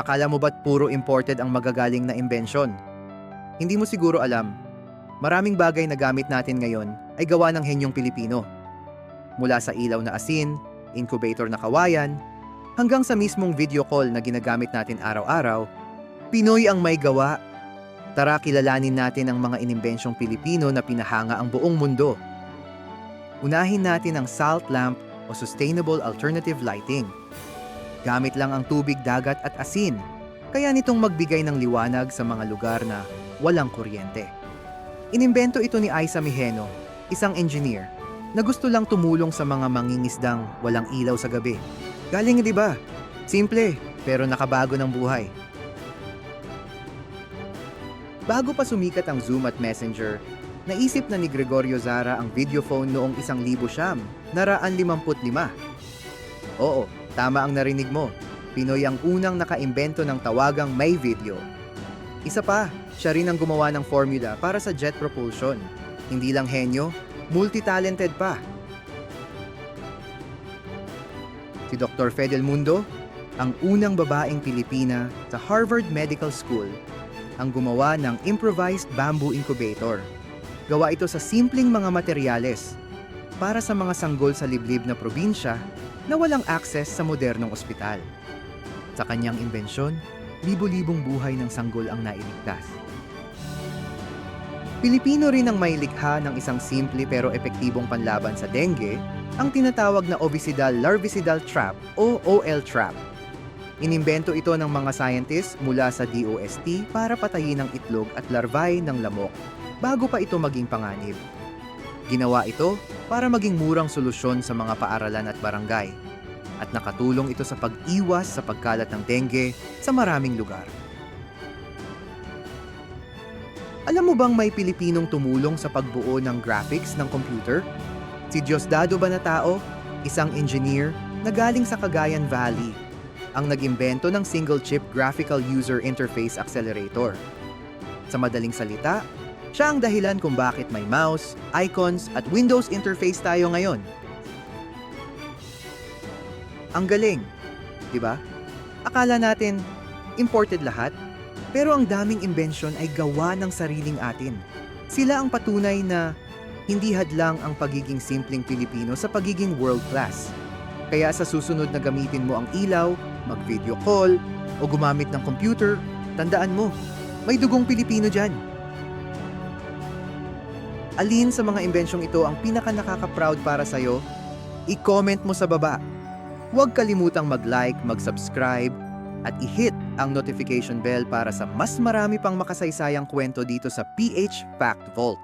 Akala mo ba't puro imported ang magagaling na imbensyon? Hindi mo siguro alam, maraming bagay na gamit natin ngayon ay gawa ng henyong Pilipino. Mula sa ilaw na asin, incubator na kawayan, hanggang sa mismong video call na ginagamit natin araw-araw, Pinoy ang may gawa. Tara kilalanin natin ang mga inimbensyong Pilipino na pinahanga ang buong mundo. Unahin natin ang salt lamp o sustainable alternative lighting. Gamit lang ang tubig, dagat at asin, kaya nitong magbigay ng liwanag sa mga lugar na walang kuryente. Inimbento ito ni Aiza Mijeno, isang engineer, na gusto lang tumulong sa mga mangingisdang walang ilaw sa gabi. Galing, di ba? Simple, pero nakabago ng buhay. Bago pa sumikat ang Zoom at Messenger, naisip na ni Gregorio Zara ang video phone noong isang libo siyam, naraan limamput lima. Oo, tama ang narinig mo. Pinoy ang unang nakaimbento ng tawagang may video. Isa pa, siya rin ang gumawa ng formula para sa jet propulsion. Hindi lang henyo, multi-talented pa. Si Dr. Fidel Mundo, ang unang babaeng Pilipina sa Harvard Medical School, ang gumawa ng improvised bamboo incubator. Gawa ito sa simpleng mga materyales para sa mga sanggol sa liblib na probinsya na walang access sa modernong ospital. Sa kanyang imbensyon, libo-libong buhay ng sanggol ang nailigtas. Pilipino rin ang may likha ng isang simple pero epektibong panlaban sa dengue, ang tinatawag na ovicidal larvicidal trap o OL trap. Inimbento ito ng mga scientists mula sa DOST para patayin ang itlog at larvae ng lamok bago pa ito maging panganib. Ginawa ito para maging murang solusyon sa mga paaralan at barangay at nakatulong ito sa pag-iwas sa pagkalat ng dengue sa maraming lugar. Alam mo bang may Pilipinong tumulong sa pagbuo ng graphics ng computer? Si Diosdado Banatao, isang engineer na galing sa Cagayan Valley, ang nag-imbento ng single-chip graphical user interface accelerator. Sa madaling salita, siya ang dahilan kung bakit may mouse, icons at Windows interface tayo ngayon. Ang galing, di ba? Akala natin imported lahat, pero ang daming invention ay gawa ng sariling atin. Sila ang patunay na hindi hadlang ang pagiging simpleng Pilipino sa pagiging world class. Kaya sa susunod na gamitin mo ang ilaw, mag-video call, o gumamit ng computer, tandaan mo, may dugong Pilipino dyan. Alin sa mga imbensyong ito ang pinaka nakaka-proud para sa'yo? I-comment mo sa baba. Huwag kalimutang mag-like, mag-subscribe, at i-hit ang notification bell para sa mas marami pang makasaysayang kwento dito sa PH Fact Vault.